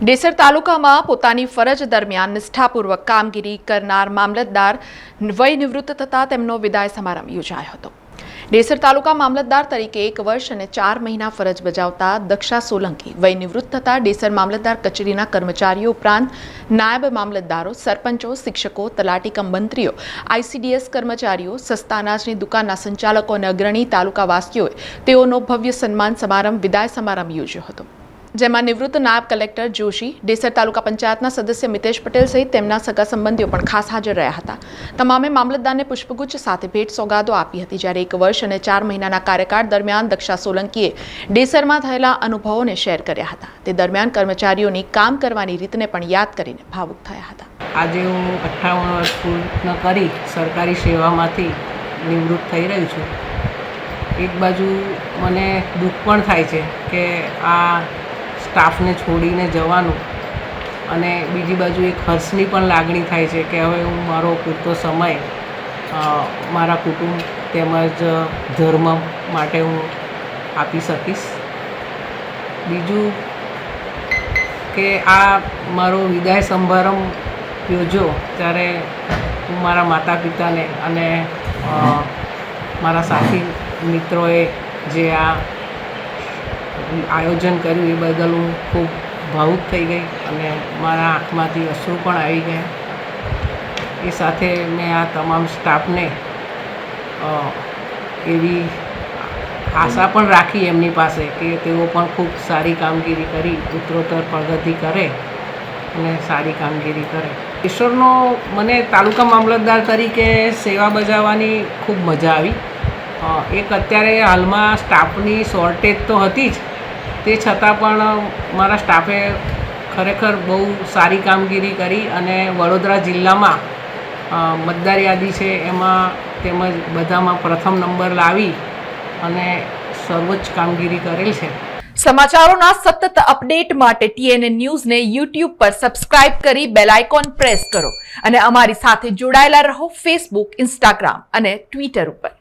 ડેસર તાલુકામાં પોતાની ફરજ દરમિયાન નિષ્ઠાપૂર્વક કામગીરી કરનાર મામલતદાર વય નિવૃત્ત થતાં તેમનો વિદાય સમારંભ યોજાયો હતો. ડેસર તાલુકા મામલતદાર તરીકે એક વર્ષ અને ચાર મહિના ફરજ બજાવતા દક્ષા સોલંકી વય નિવૃત્ત થતાં ડેસર મામલતદાર કચેરીના કર્મચારીઓ ઉપરાંત નાયબ મામલતદારો, સરપંચો, શિક્ષકો, તલાટી કમ મંત્રીઓ આઈસીડીએસ કર્મચારીઓ સસ્તા અનાજની દુકાનના સંચાલકો અને અગ્રણી તાલુકાવાસીઓએ તેઓનો ભવ્ય સન્માન સમારંભ, વિદાય સમારંભ યોજ્યો હતો. જેમાં નિવૃત્ત નાયબ કલેક્ટર જોશી, ડેસર તાલુકા પંચાયતના સદસ્ય મિતેશ પટેલ સહિત તેમના સગા સંબંધીઓ પણ ખાસ હાજર રહ્યા હતા. તમામે મામલતદારને પુષ્પગુચ્છ સાથે ભેટ સોગાદો આપી હતી. જ્યારે એક વર્ષ અને ચાર મહિનાના કાર્યકાળ દરમિયાન દક્ષા સોલંકીએ ડેસરમાં થયેલા અનુભવોને શેર કર્યા હતા. તે દરમિયાન કર્મચારીઓની કામ કરવાની રીતને પણ યાદ કરીને ભાવુક થયા હતા. આજે હું અઠ્ઠાવન વર્ષ પૂર્ણ કરી સરકારી સેવામાંથી નિવૃત્ત થઈ રહ્યું છું. એક બાજુ મને દુઃખ પણ થાય છે કે આ સ્ટાફને છોડીને જવાનું. અને બીજી બાજુ એક હર્ષની પણ લાગણી થાય છે કે હવે હું મારો પૂરતો સમય મારા કુટુંબ તેમજ ધર્મ માટે હું આપી શકીશ. બીજું કે આ મારો વિદાય સમારંભ યોજો ત્યારે હું મારા માતા પિતાને અને મારા સાથી મિત્રોએ જે આ આયોજન કર્યું એ બદલ હું ખૂબ ભાવુક થઈ ગઈ અને મારા આંખમાંથી અશ્રુ પણ આવી ગયા. એ સાથે મેં આ તમામ સ્ટાફને એવી આશા પણ રાખી એમની પાસે કે તેઓ પણ ખૂબ સારી કામગીરી કરી, ઉત્તરોત્તર પ્રગતિ કરે અને સારી કામગીરી કરે. ઈશ્વરનો, મને તાલુકા મામલતદાર તરીકે સેવા બજાવવાની ખૂબ મજા આવી. એક અત્યારે હાલમાં સ્ટાફની શોર્ટેજ તો હતી જ. તે છતાં પણ મારા સ્ટાફે ખરેખર બહુ સારી કામગીરી કરી અને વડોદરા જિલ્લામાં મતદાર યાદી છે એમાં તેમજ બધામાં પ્રથમ નંબર લાવી અને સર્વોચ્ચ કામગીરી કરેલ છે. સમાચારોના સતત અપડેટ માટે ટીએનએ ન્યૂઝને યુટ્યુબ પર સબસ્ક્રાઇબ કરી બેલ આઇકોન પ્રેસ કરો અને અમારી સાથે જોડાયેલા રહો ફેસબુક ઇન્સ્ટાગ્રામ અને ટ્વિટર ઉપર.